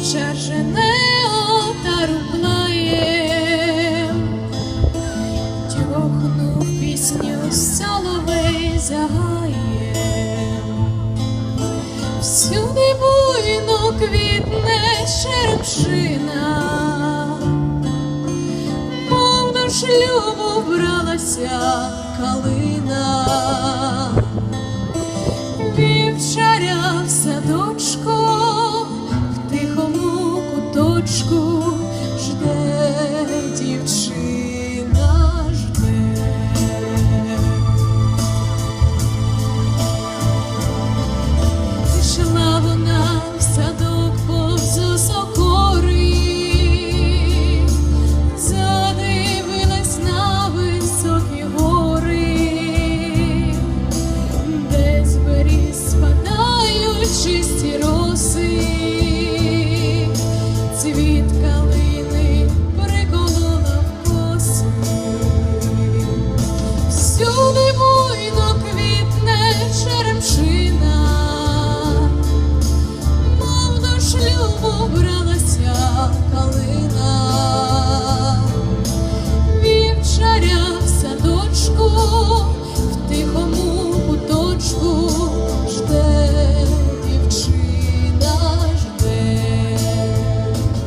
Овчар жене отару плає, тьохнув пісню соловей загає, всюди буйно квітне шерпшина, мов до шлюбу бралася калина. ручку